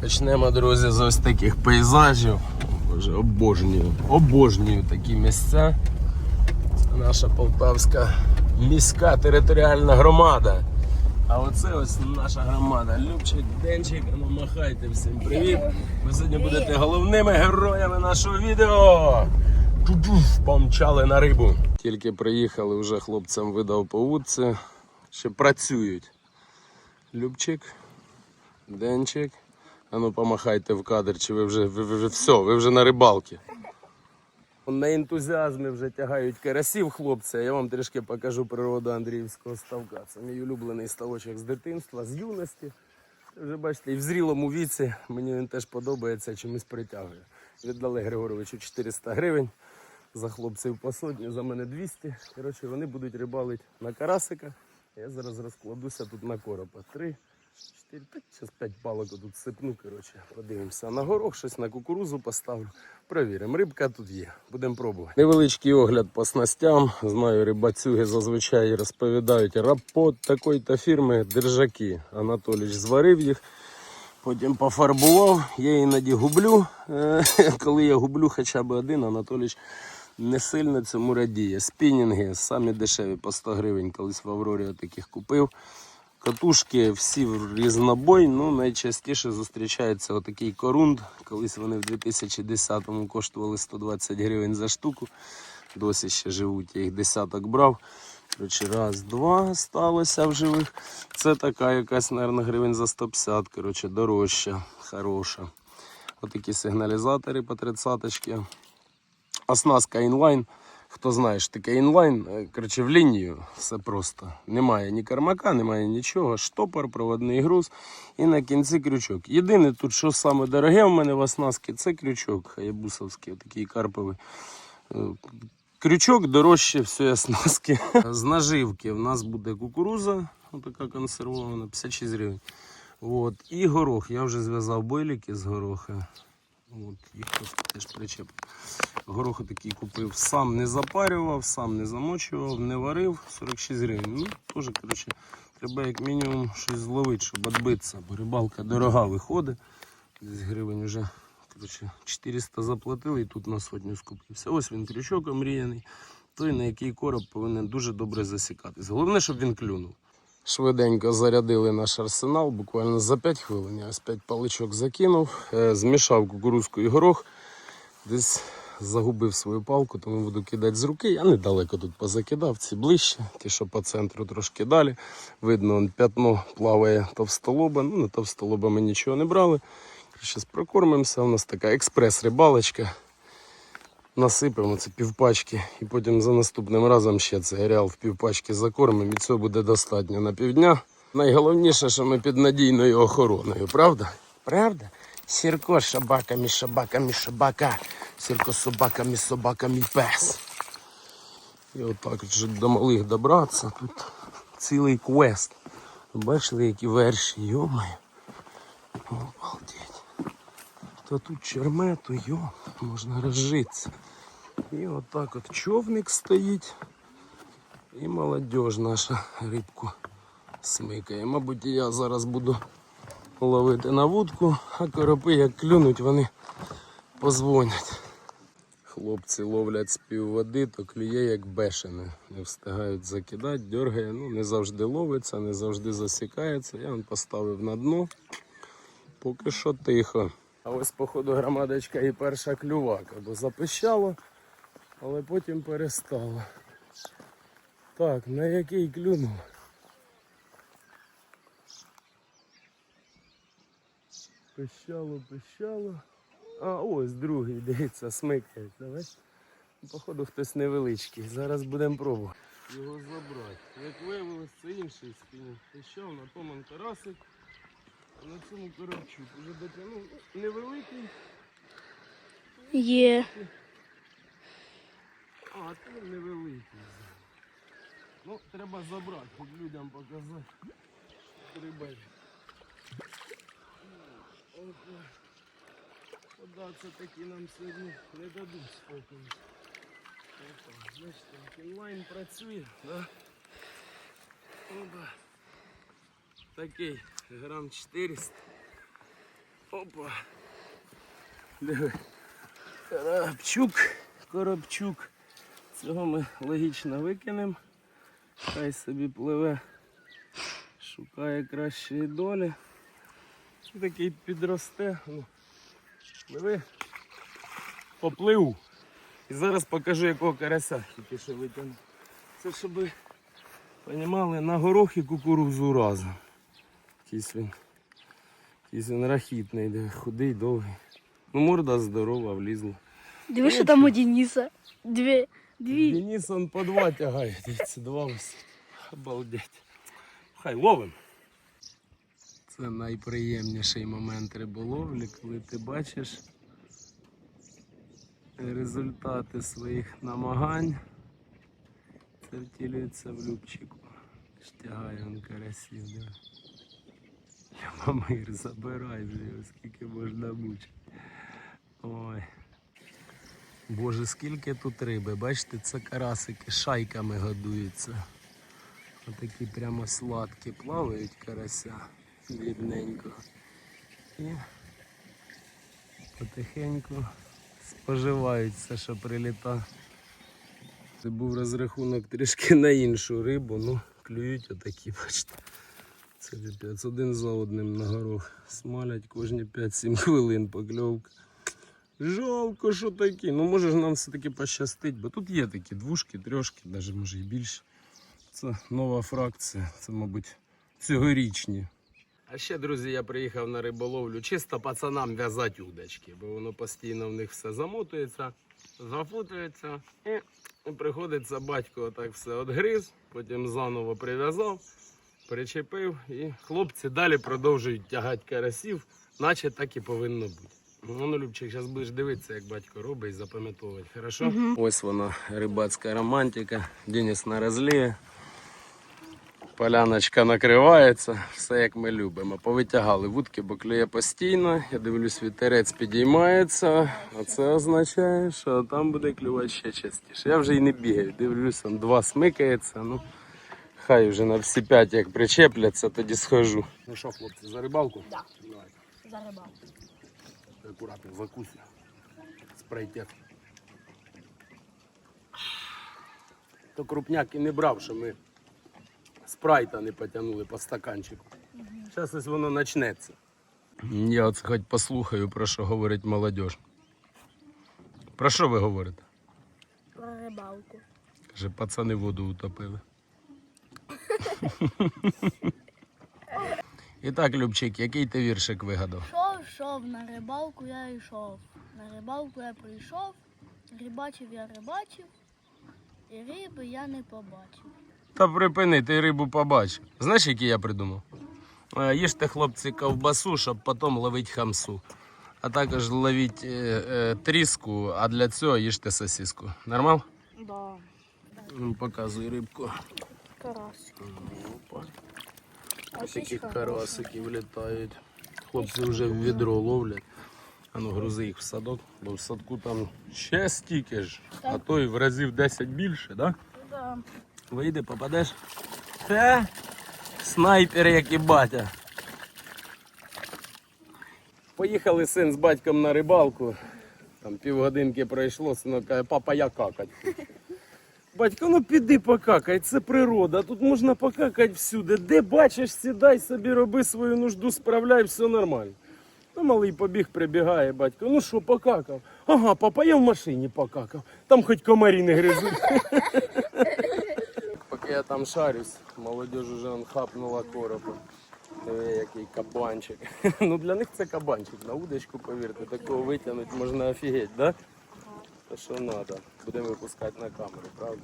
Почнемо, друзі, з ось таких пейзажів. Боже, обожнюю, обожнюю такі місця. Це наша полтавська міська територіальна громада. А оце ось наша громада. Любчик, Денчик, ну махайте всім привіт. Ви сьогодні будете головними героями нашого відео. Ту-ту, Помчали на рибу. Тільки приїхали, вже хлопцям видав по вудці. Ще працюють. Любчик, Денчик. А ну помахайте в кадр, чи ви вже, ви, ви вже все, ви вже на рибалці. На ентузіазмі вже тягають карасів хлопці. Я вам трішки покажу природу Андріївського ставка. Це мій улюблений ставочок з дитинства, з юності. Вже бачите, і в зрілому віці мені він теж подобається, чимось притягує. Віддали Григоровичу 400 гривень. За хлопців по сотні, за мене 200. Коротше, вони будуть рибалити на карасика. Я зараз розкладуся тут на коропа. Три, чотири, так, зараз п'ять палок тут сипну. Коротше, подивимося. На горох щось на кукурузу поставлю. Провіримо. Рибка тут є. Будемо пробувати. Невеличкий огляд по снастям. Знаю, рибацюги зазвичай розповідають рапот такої-то фірми держаки. Анатоліч зварив їх. Потім пофарбував, я іноді гублю. Е, Коли я гублю хоча б один, Анатоліч не сильно цьому радіє. Спінінги самі дешеві по 100 гривень, колись в Аврорі таких купив. Катушки всі в різнобой, ну найчастіше зустрічається отакий корунд. Колись вони в 2010-му коштували 120 гривень за штуку. Досі ще живуть, я їх десяток брав. Коротше, раз, два сталося в живих. Це така якась, мабуть, гривень за 150, коротше, дорожча, хороша. Отакі сигналізатори по 30 -очки. Оснастка інлайн. Хто знає, що таке інлайн, е, коротше, в лінію все просто. Немає ні кармака, немає нічого. Штопор, проводний груз і на кінці крючок. Єдине тут, що саме дороге в мене в оснастці, це крючок хаябусовський, такий карповий. Е, Крючок дорожче всієї оснастки. З наживки в нас буде кукуруза, така консервована, 56 гривень. От. І горох. Я вже зв'язав бойліки з гороха. От, їх теж причеп. Гороху такий купив. Сам не запарював, сам не замочував, не варив. 46 гривень. Ну, теж, коротше, треба як мінімум щось зловити, щоб відбитися, бо рибалка дорога виходить. Десь гривень вже коротше, 400 заплатили і тут на сотню скупився. Ось він крючок омріяний. Той, на який короб повинен дуже добре засікатись. Головне, щоб він клюнув. Швиденько зарядили наш арсенал, буквально за 5 хвилин. Я ось 5 паличок закинув, е, змішав кукурузку і горох. Десь загубив свою палку, тому буду кидати з руки. Я недалеко тут позакидав, ці ближче, ті, що по центру трошки далі. Видно, он п'ятно плаває товстолоба. Ну, на товстолоба ми нічого не брали. Зараз прокормимося. У нас така експрес-рибалочка. Насипемо це півпачки і потім за наступним разом ще цей ареал в півпачки закормимо і цього буде достатньо на півдня. Найголовніше, що ми під надійною охороною, правда? Правда? Сірко з шабаками, шабаками, шабака. Сірко з собаками, собаками пес. І отак от, щоб до малих добратися. Тут цілий квест. Бачили, які верші, йомаю. Обалдеть. То тут черме, то йо, можна розжитися. І отак от човник стоїть. І молодіж наша рибку смикає. Мабуть, я зараз буду ловити на вудку, а коропи як клюнуть, вони позвонять. Хлопці ловлять з пів води, то клює як бешене. Не встигають закидати, дергає. Ну, не завжди ловиться, не завжди засікається. Я вам поставив на дно. Поки що тихо. А ось, походу, громадочка і перша клювака, бо запищало, але потім перестало. Так, на який клюнув? Пищало, пищало. А ось другий, дивіться, смикає. Давай. Походу хтось невеличкий. Зараз будемо пробувати. Його забрати. Як виявилось, це інший спінінг. Пищав на тому. А на цьому коробчук уже дотягнув. Ну, Невеликий. Є. А, це невеликий. Ну, треба забрати, щоб людям показати. Треба. Податься таки нам сьогодні не дадуть спокою. Опа, Значить, так, інлайн працює, да? Опа. Такий, Грам 400. Опа. Диви. Коробчук, коробчук. Цього ми логічно викинемо. Хай собі пливе, шукає кращої долі. Такий підросте. Пливи. Поплив. І зараз покажу, якого карася тільки що витягнув. Це щоб ви розуміли, на горох і кукурузу разом. Якийсь він, якийсь він рахітний, де худий, довгий. Ну, морда здорова, влізла. Диви, що там у Дениса. Дві. Дві. Денис он по два тягає, дивіться, два ось. Обалдеть. Хай ловим. Це найприємніший момент риболовлі, коли ти бачиш результати своїх намагань. Це втілюється в любчику. Штягає он карасів. Да. Любомир, забирай вже його, скільки можна мучити. Ой. Боже, скільки тут риби. Бачите, це карасики шайками годуються. Отакі прямо сладкі плавають карася дрібненько. І потихеньку споживають все, що приліта. Це був розрахунок трішки на іншу рибу, ну клюють отакі, бачите. Це капець, один за одним на горох. Смалять кожні 5-7 хвилин покльовка. Жалко, що такі. Ну може ж нам все-таки пощастить, бо тут є такі двушки, трьошки, навіть може і більше. Це нова фракція, це, мабуть, цьогорічні. А ще, друзі, я приїхав на риболовлю чисто пацанам в'язати удочки, бо воно постійно в них все замотується, зафутується. І приходиться батько отак все одгриз, потім заново прив'язав, причепив, і хлопці далі продовжують тягати карасів, наче так і повинно бути. Ну, Любчик, зараз будеш дивитися, як батько робить і запам'ятовувати. Хорошо? Ось вона, рибацька романтика. Деніс на розліє. Поляночка накривається, все як ми любимо. Повитягали вудки, бо клює постійно. Я дивлюсь, вітерець підіймається, а це означає, що там буде клювати ще частіше. Я вже й не бігаю. Дивлюсь, он два смикається. Ну, хай вже на всі п'ять як причепляться, тоді схожу. Ну що, хлопці, за рибалку? Да. Давай. За рибалку. Аккуратно закусь. Спрейтек. То крупняк і не брав, що ми спрайта не потягнули по стаканчику. Зараз ось воно почнеться. Я оце хоч послухаю, про що говорить молодь. Про що ви говорите? Про рибалку. Каже, пацани воду утопили. І так, Любчик, який ти віршик вигадав? Шов, шов на рибалку я йшов. На рибалку я прийшов, рибачив я рибачив, і риби я не побачив. Та припини, ти рибу побачив. Знаєш, який я придумав? Е, Їжте, хлопці, ковбасу, щоб потім ловити хамсу. А також ловіть е, е, тріску, а для цього їжте сосиску. Нормал? Да. Ну, Показуй рибку. Карасик. Опа. Ось Ось такі і хороший. карасики влітають. Хлопці вже в відро ловлять. А ну грузи їх в садок, бо в садку там ще стільки ж, а то і в разів 10 більше? Да? Да. Вийди, попадеш. Та снайпер, як і батя. Поїхали син з батьком на рибалку. Там півгодинки пройшло, синок каже, папа, я какать. Хочу». Батько, ну піди покакай, це природа, тут можна покакати всюди. Де бачиш, сідай собі, роби свою нужду, справляй, все нормально. Ну, малий побіг, прибігає, батько. Ну що, покакав? Ага, папа, я в машині покакав. Там хоч комарі не гризуть. Поки я там шарюсь, молодь уже хапнула коропа. Який кабанчик. ну для них це кабанчик. На удочку, повірте, такого витягнути можна офігеть, да? То що треба. Будемо випускати на камеру, правда?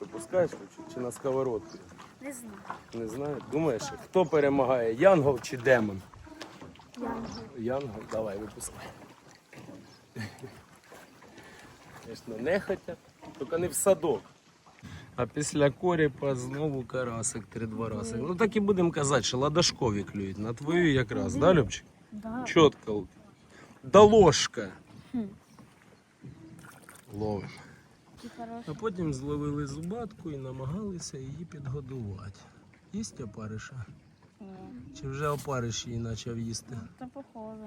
Випускаєш Лучик, чи на сковородку? Не знаю. Не знаю. Думаєш, хто перемагає, Янгол чи демон? Янгол. Янгол, давай, випускай. Звісно, не хотять, тільки не в садок. А після коріпа знову карасик, три-два рази. Ну так і будемо казати, що ладошкові клюють. На твою якраз, да, Любчик? Да. Чітко. Да ложка. Хм. Ловимо. А потім зловили зубатку і намагалися її підгодувати. Їсть опариша. О, Чи вже опариш її почав їсти? це похоже.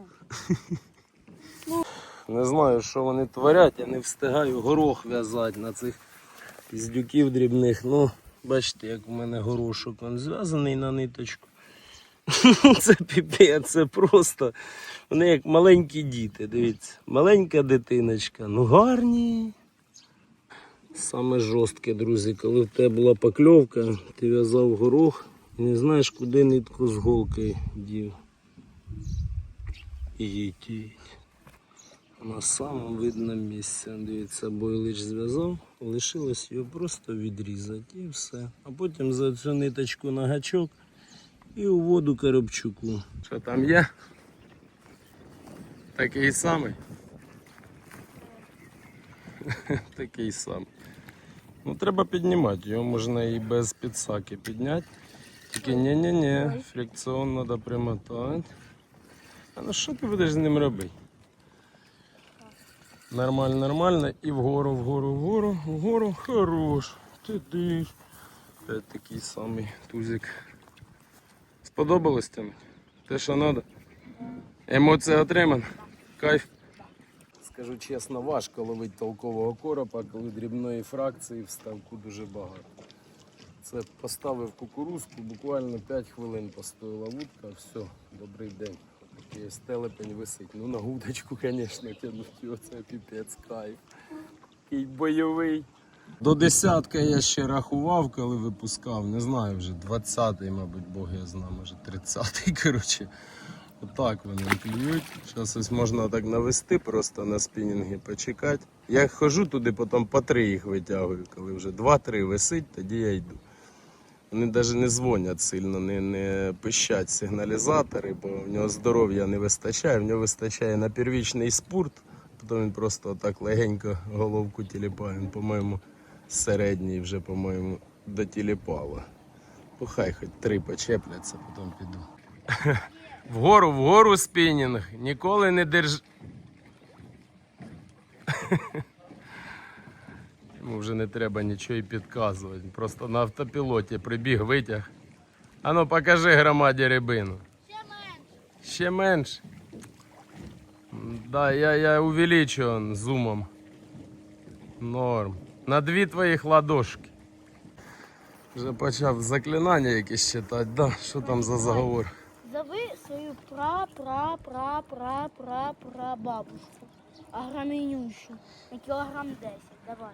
Не знаю, що вони творять, я не встигаю горох в'язати на цих піздюків дрібних. Ну, бачите, як у мене горошок він зв'язаний на ниточку. Це піпець, це просто. Вони як маленькі діти, дивіться. Маленька дитиночка. Ну гарні. Саме жорстке, друзі, коли в тебе була покльовка, ти в'язав горох і не знаєш, куди нитку з голкою дів. Їдіть. На самому видному місці. Дивіться, бойлич зв'язав, лишилось його просто відрізати і все. А потім за цю ниточку на гачок і у воду коробчуку. Що там є? Такий самий. Такий самий. Ну треба піднімати, його можна і без підсаки підняти. Тільки ні-ні-ні, фрикціон треба примотати. А ну що ти будеш з ним робити? Нормально, нормально. І вгору, вгору, вгору, вгору. Хорош. Ти ти. Опять такий самий тузик. Сподобалось тягнути? Те, що треба? Емоція отримана? Кайф. Скажу чесно, важко ловити толкового коропа, коли дрібної фракції в ставку дуже багато. Це поставив кукурузку, буквально 5 хвилин постояла вудка, все, добрий день. Такий ось телепень висить. Ну на вудочку, звісно, тягнути оце піпець кайф. Такий бойовий. До десятка я ще рахував, коли випускав. Не знаю вже 20-й, мабуть, Бог я знаю, може 30-й, коротше. Отак вони клюють. Зараз ось можна так навести просто на спінінги, почекати. Я хожу туди, потім по три їх витягую. Коли вже 2-3 висить, тоді я йду. Вони навіть не дзвонять сильно, не, не пищать сигналізатори, бо в нього здоров'я не вистачає, в нього вистачає на первічний спорт, потім він просто отак легенько головку тіліпає. По-моєму, середній вже, по-моєму, дотіліпало. Ну хай хоч три почепляться, потім піду. Вгору, вгору спінінг, ніколи не держ. Йому вже не треба нічого і підказувати. Просто на автопілоті прибіг, витяг. Ану, покажи громаді рибину. Ще менше. Ще менше. Да, я, я увеличу он зумом. Норм. На дві твоїх ладошки. Вже почав заклинання якісь читати, да? Що там за заговор? Зови свою пра-пра-пра-пра-пра-пра бабушку. Агромінющу. На кілограм 10. Давай.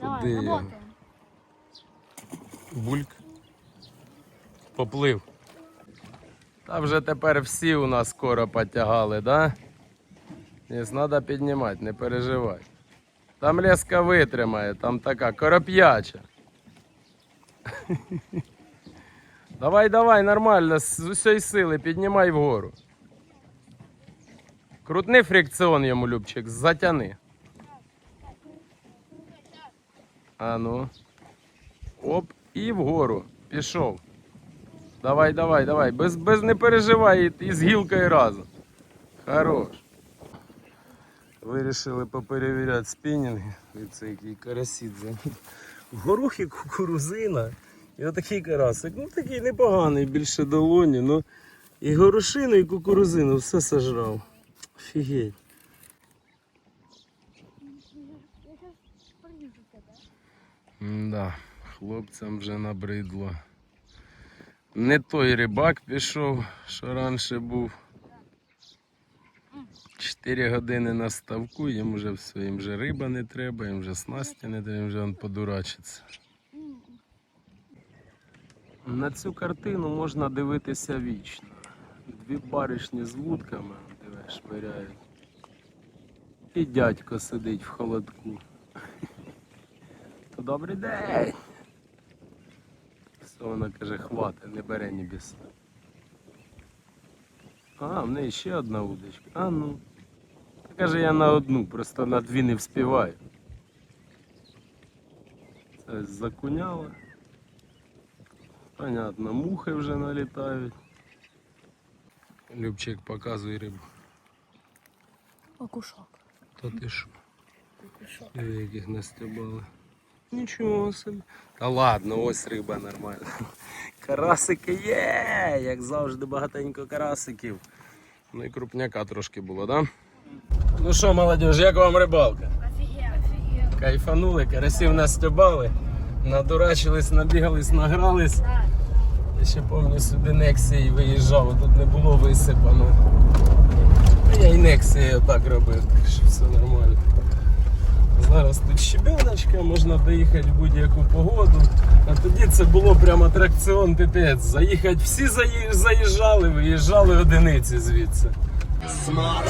Давай, Куди? работаємо. Бульк. Поплив. Та вже тепер всі у нас скоро потягали, да? Ні, треба піднімати, не переживай. Там леска витримає, там така короп'яча. Давай, давай, нормально, з усієї сили піднімай вгору. Крутни фрикціон йому, Любчик, затяни. А ну. Оп, і вгору. Пішов. Давай, давай, давай. Без, без не переживай і, з гілкою разом. Хорош. Вирішили поперевіряти спінінги. Це який карасідзе. Горох і кукурузина. І отакий карасик. Ну такий непоганий, більше долоні. Ну і горошину, і кукурузину все сожрав. Офігеть. Да, хлопцям вже набридло. Не той рибак пішов, що раніше був. Чотири години на ставку, їм вже все, їм вже риба не треба, їм вже снасті не треба, їм вже он подурачиться. На цю картину можна дивитися вічно. Дві баришні з вудками, диви, швиряють. І дядько сидить в холодку. То добрий день. Все, вона каже, хвати, не бере ні біса. А, в неї ще одна удочка. А ну. Каже, я на одну, просто на дві не вспіваю. Це закуняла. Понятно, мухи вже налітають. Любчик показує рибу. Окушок. Та ти що? Окушок. Диви, яких настебали. Нічого собі. Та ладно, ось риба нормальна. Карасики є, як завжди, багатенько карасиків. Ну і крупняка трошки було, да? Ну що, молодіж, як вам рибалка? Кайфанули, карасів настюбали, надурачились, набігались, награлись. Я ще пам'ятаю, сюди Нексії виїжджав, тут не було висипано. Я і Нексії отак робив, так що все нормально. Зараз тут щебеночка, можна доїхати в будь-яку погоду. А тоді це було прям атракціон піпець. Заїхати всі заї- заїжджали, виїжджали одиниці звідси. Smart.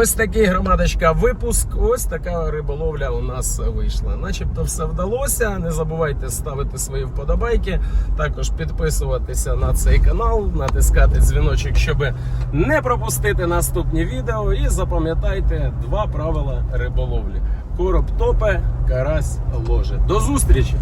Ось такий громадочка випуск. Ось така риболовля у нас вийшла. Начебто все вдалося. Не забувайте ставити свої вподобайки, також підписуватися на цей канал, натискати дзвіночок, щоб не пропустити наступні відео. І запам'ятайте два правила риболовлі: короб топе, карась ложе. До зустрічі!